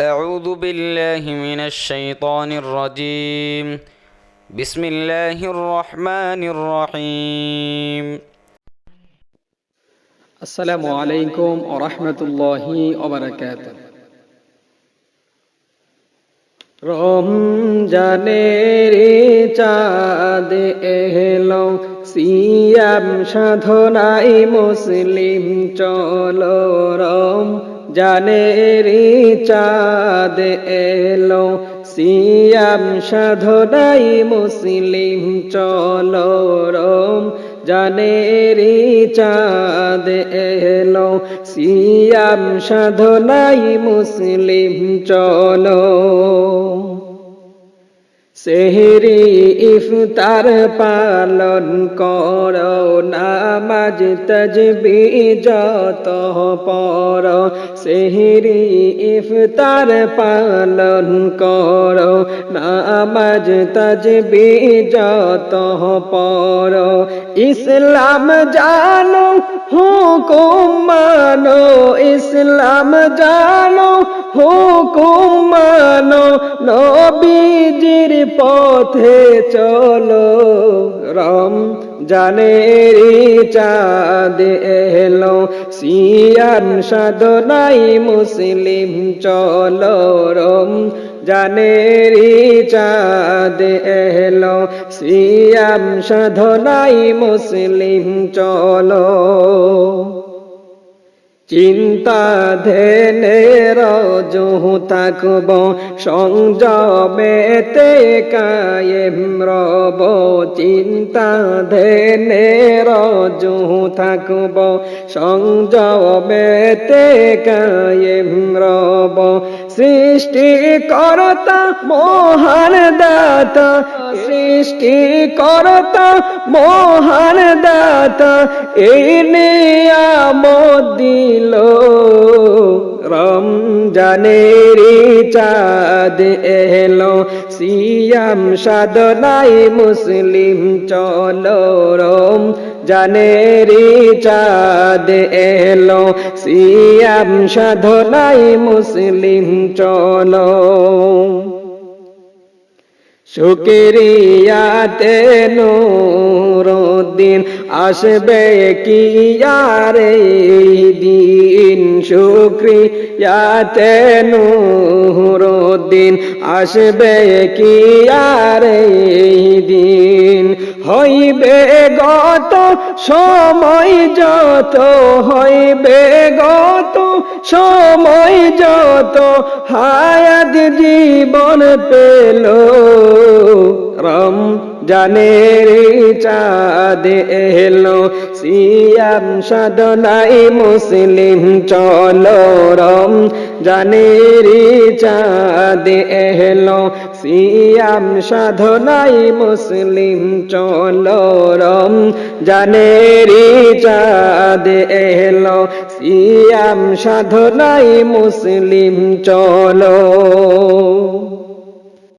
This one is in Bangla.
أعوذ بالله من الشيطان الرجيم بسم الله الرحمن الرحيم আসসালামু আলাইকুম ও রহমতুল্লাহি ওবারাকাত রমজানের চাঁদ এলো সিয়াম সাধনাই মুসলিম চলো রম জানের চাঁদ এলো, সিয়াম সাধনাই মুসলিম, চলো রম, জানেরি চাঁদ এলো, সিয়াম সাধনাই মুসলিম, চলো সেহরি ইফতার পালন কর, নামাজ তজবি যত পর সেহরি ইফতার পালন কর, নামাজ তজবি যত পর ইসলাম জানো, হুকুম মানো, ইসলাম জানো, হুকুম মানো, নবীজির পথে চলো রম জানেরি চাঁদ এলো। সিয়ান সাধনাই মুসলিম চলো রম জানেরি চাঁদ এলো। সিয়াম সাধনাই মুসলিম চলো। চিন্তা ধেনে রজু থাকব সংযমেতে কায়েম রব। চিন্তা ধেনে রজু থাকব সংযমেতে কায়েম রব। সৃষ্টি করতা মহান দাতা। সৃষ্টি করতা, মহান দাতা, এই নিয়ামত দিল। রমজানেরি চাঁদ এলো, সিয়াম সাধনাই মুসলিম চলো রম জানেরি চাঁদ এলো সিয়াম সাধনাই মুসলিম চলো। শুক্রিয়াতে নূরুদ্দিন আসবে কি আরে দিন? শুক্রিয়াতে নূরুদ্দিন আসবে কি আরে দিন? হইবে গত সময় যত, হইবে গত সময় যত, হায়াত জীবন পেল রম জানের চাঁদ এলো, সিয়াম সাধনাই মুসলিম, চলো রম জানের চাঁদ এলো, সিয়াম সাধনাই মুসলিম, চলো রম জানের চাঁদ এলো, সিয়াম সাধনাই মুসলিম, চলো।